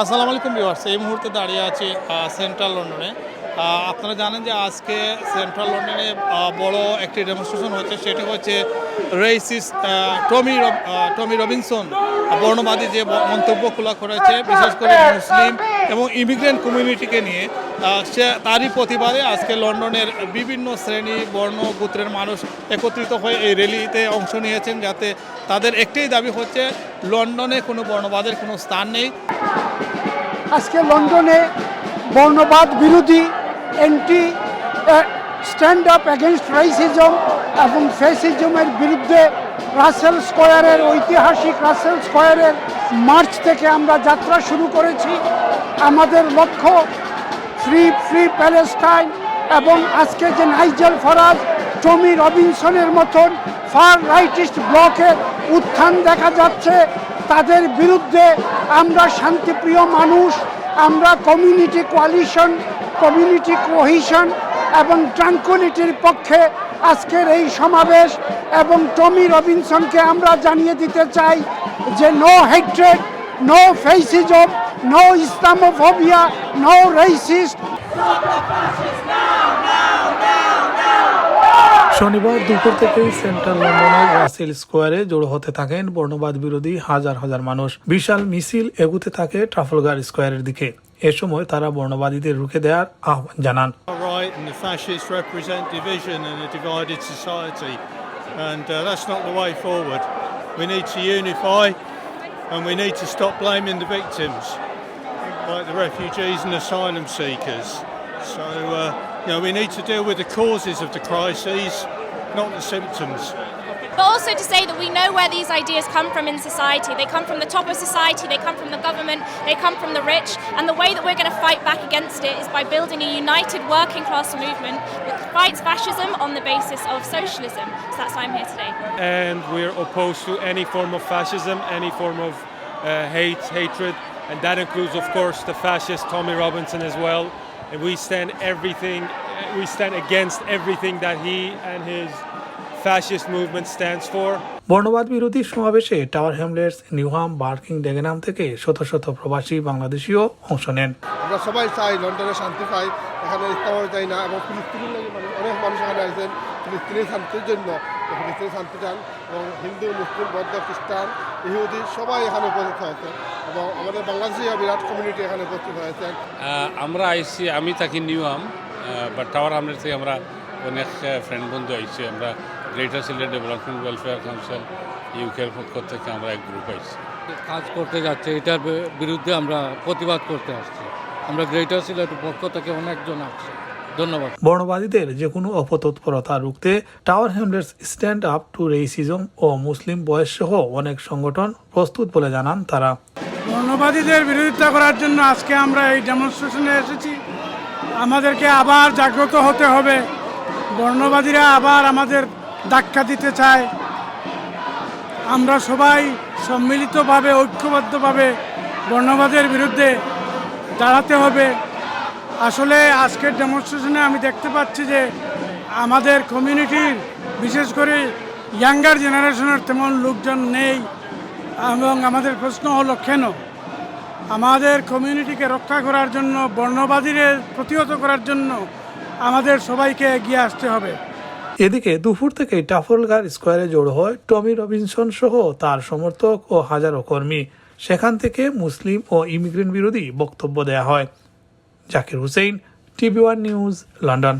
আসসালামু আলাইকুম ভিউয়ার্স, এই মুহূর্তে দাঁড়িয়ে আছি সেন্ট্রাল লন্ডনে আপনারা জানেন যে আজকে সেন্ট্রাল লন্ডনে বড় একটি ডেমনস্ট্রেশন হচ্ছে সেটি হচ্ছে রেসিস টমি টমি রবিনসন বর্ণবাদী যে ব- মন্তব্যগুলো করেছে, বিশেষ করে মুসলিম এবং ইমিগ্রেন্ট কমিউনিটিকে নিয়ে সে তারই প্রতিবাদে আজকে লন্ডনের বিভিন্ন শ্রেণি, বর্ণ, গোত্রের মানুষ একত্রিত হয়ে এই র্যালিতে অংশ নিয়েছেন, যাতে তাদের একটাই দাবি হচ্ছে লন্ডনে কোনো বর্ণবাদের কোনো স্থান নেই। আজকে লন্ডনে বর্ণবাদ বিরোধী anti stand up against racism এবং ফেসিজমের বিরুদ্ধে রাসেল স্কোয়ারের ঐতিহাসিক রাসেল স্কোয়ারের মার্চ থেকে আমরা যাত্রা শুরু করেছি। আমাদের লক্ষ্য ফ্রি ফ্রি প্যালেস্টাইন এবং আজকে যে নাইজেল ফরাজ টমি রবিনসনের মতন ফার রাইটিস্ট ব্লকের উত্থান দেখা যাচ্ছে, তাদের বিরুদ্ধে আমরা শান্তিপ্রিয় মানুষ আমরা কমিউনিটি কোয়ালিশন কমিউনিটি কোহিশন এবং ট্রাঙ্কুলিটির পক্ষে আজকের এই সমাবেশ এবং টমি রবিনসনকে আমরা জানিয়ে দিতে চাই যে no hatred no fascism no Islamophobia no racist শনিবার দুপুর থেকেই সেন্ট্রাল লন্ডনের রাসেল স্কোয়ারে জড়ো হতে থাকেন বর্ণবাদ বিরোধী হাজার হাজার মানুষ বিশাল মিছিল এগুতে থাকে ট্রাফলগার স্কোয়ারের দিকে এ সময় তারা বর্ণবাদীদের রুখে দেওয়ার আহ্বান জানান. And uh, that's not the way forward. We need to unify and we need to stop blaming the victims, like the refugees and asylum seekers. So, uh, you know, we need to deal with the causes of the crises, not the symptoms. But also to say that we know where these ideas come from in society. They come from the top of society, they come from the government, they come from the rich, and the way that we're going to fight back against it is by building a united working class movement that fights fascism on the basis of socialism. So that's why I'm here today. and we're opposed to any form of fascism, any form of uh, hate, hatred, and that includes, of course, the fascist Tommy Robinson as well. And we stand everything, we stand against everything that he and his fascist movement stands for. বর্ণবাদ বিরোধী সমাবেশে Tower Hamlets Newham Barking Dagenham থেকে শত শত প্রবাসী বাংলাদেশিও অংশ নেন। আমরা সবাই চাই লন্ডনে শান্তি পাই এখানে ইসলামও চাই না এবং ফিলিস্তিনের লাগে অনেক মানুষ এখানে আসছেন ফিলিস্তিনি শান্তির জন্য। ফিলিস্তিনি শান্তি চান এবং হিন্দু মুসলিম বৌদ্ধ খ্রিস্টান ইহুদি সবাই এখানে উপস্থিত হয়েছে এবং আমাদের বাংলাদেশিও বিরাট কমিউনিটি এখানে উপস্থিত হয়েছে। আমরা আইসি আমি থাকি নিউয়াম বা টাওয়ার হামলেট থেকে আমরা অনেক ফ্রেন্ড বন্ধু আইছি আমরা greater Sylhet development welfare council ইউকের পক্ষ থেকে আমরা এক গ্রুপ আইছি। কাজ করতে যাচ্ছে এটার বিরুদ্ধে আমরা প্রতিবাদ করতে আসছি। আমরা গ্রেটার সিলেটের পক্ষ থেকে অনেকজন আসছি। ধন্যবাদ। বর্ণবাদীদের যে কোনো অপতৎপরতা রুখতে Tower Hamlets stand up to racism ও মুসলিম বয়স সহ অনেক সংগঠন প্রস্তুত বলে জানান তারা। বর্ণবাদীদের বিরোধিতা করার জন্য আজকে আমরা এই ডেমনস্ট্রেশনে এসেছি। আমাদেরকে আবার জাগ্রত হতে হবে। বর্ণবাদীরা আবার আমাদের ধাক্কা দিতে চায়। আমরা সবাই সম্মিলিতভাবে, ঐক্যবদ্ধভাবে বর্ণবাদের বিরুদ্ধে দাঁড়াতে হবে। আসলে আজকের ডেমনস্ট্রেশনে আমি দেখতে পাচ্ছি যে আমাদের কমিউনিটির বিশেষ করে ইয়াঙ্গার জেনারেশনের তেমন লোকজন নেই। এবং আমাদের প্রশ্ন হলো, কেন? আমাদের কমিউনিটিকে রক্ষা করার জন্য, বর্ণবাদীদের প্রতিহত করার জন্য আমাদের সবাইকে এগিয়ে আসতে হবে। এদিকে দুপুর থেকে টাফলগার স্কোয়ারে জড়ো হয় টমি রবিনসন সহ তার সমর্থক ও হাজারো কর্মী। সেখান থেকে মুসলিম ও ইমিগ্রেন্ট বিরোধী বক্তব্য দেয়া হয়। Zakir Hussain, TV one news, London.